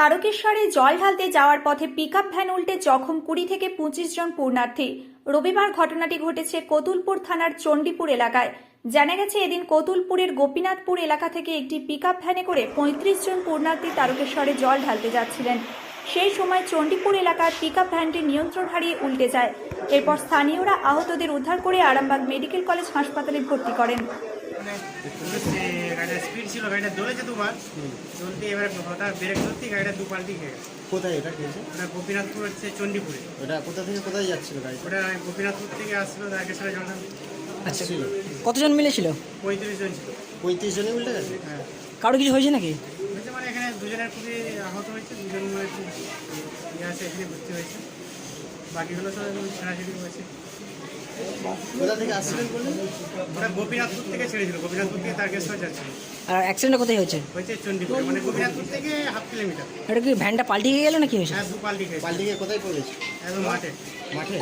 তারকেশ্বরে জল ঢালতে যাওয়ার পথে পিকআপ ভ্যান উল্টে জখম কুড়ি থেকে পঁচিশ জন পূর্ণার্থী রবিবার ঘটনাটি ঘটেছে কতুলপুর থানার চণ্ডীপুর এলাকায়। জানা গেছে এদিন কতুলপুরের গোপীনাথপুর এলাকা থেকে একটি পিকআপ ভ্যানে করে পঁয়ত্রিশ জন পূর্ণার্থী তারকেশ্বরে জল ঢালতে যাচ্ছিলেন। সেই সময় চণ্ডীপুর এলাকার পিকআপ ভ্যানটি নিয়ন্ত্রণ হারিয়ে উল্টে যায়। এরপর স্থানীয়রা আহতদের উদ্ধার করে আরামবাগ মেডিকেল কলেজ হাসপাতালে ভর্তি করেন। মানে গাড়িটা স্পিড ছিল গাড়িটা দৌড়েছে দুবার। চলতে এবারে হঠাৎ ব্রেক ধরতে গাড়িটা দু পাল্টি খেয়ে গেছে। কোথায় এটা খেয়েছে? ওটা গোপীনাথপুর হচ্ছে চণ্ডীপুরে। ওটা কোথা থেকে কোথায় যাচ্ছিল গাড়ি ওটা গোপীনাথপুর থেকে আসছিল জল আচ্ছা। কতজন মিলে ছিল? পঁয়ত্রিশ জন ছিল। পঁয়ত্রিশ জনে উল্টে গেছে? হ্যাঁ। কারও কিছু হয়েছে নাকি? হয়েছে মানে এখানে দুজনের খুবই আহত হয়েছে দুজন মানে খুব ইয়ে আছে এখানে ভর্তি হয়েছে। বাকিগুলো সব ছাড়াছাড়ি হয়েছে কোথা থেকে আসছিলেন বললেন ওটা গোপীনাথপুর থেকে ছেড়েছিল গোপীনাথপুর থেকে তারকেশ্বর যাচ্ছিল আর অ্যাক্সিডেন্টটা কোথায় হয়েছে? হয়েছে চণ্ডীপুরে মানে গোপীনাথপুর থেকে হাফ কিলোমিটার। এটা কি ভ্যানটা পাল্টে গিয়ে গেল নাকি হয়েছে? হ্যাঁ দু পাল্টি খেয়েছে। পাল্টি গিয়ে কোথায় পড়েছে? একদম মাঠে। মাঠে?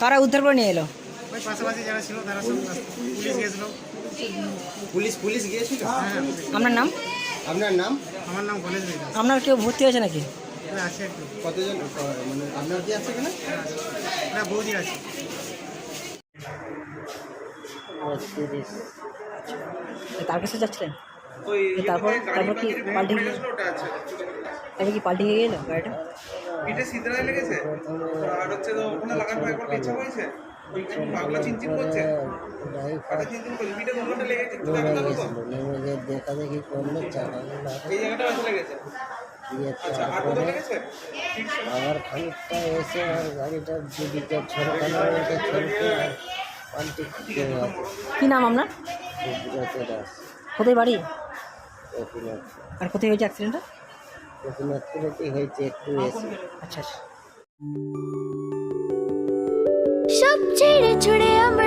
কারা উদ্ধার করে নিয়ে এলো? ওই পাশাপাশি যারা ছিল তারা সব পুলিশ গেছিল। পুলিশ পুলিশ গিয়েছিল? হ্যাঁ আপনার নাম? আপনার নাম? আমার নাম গণেশ আপনার কেউ ভর্তি হয়েছে নাকি? কতজন? মানে আপনার কি আছে এখানে? না বৌদি আছে। তার কাছে যাচ্ছিলেন? তারপর তারপর কি পাল্টে তারপর কি পাল্টে গিয়ে গেল গাড়িটা? পিঠে লেগেছে? আর হচ্ছে তো ওখানে একবার হয়েছে দেখা দেখা করল এই জায়গাটা লেগেছে। আচ্ছা আবার খানিকটা এসে আর গাড়িটা দুদিকে ছড়কানো ছড়কে আর কি নাম আপনার? কোথায় বাড়ি? আর কোথায় হয়েছে অ্যাক্সিডেন্টটা হয়েছে একটু আচ্ছা আচ্ছা। সব ছেড়ে ছুড়ে আমরা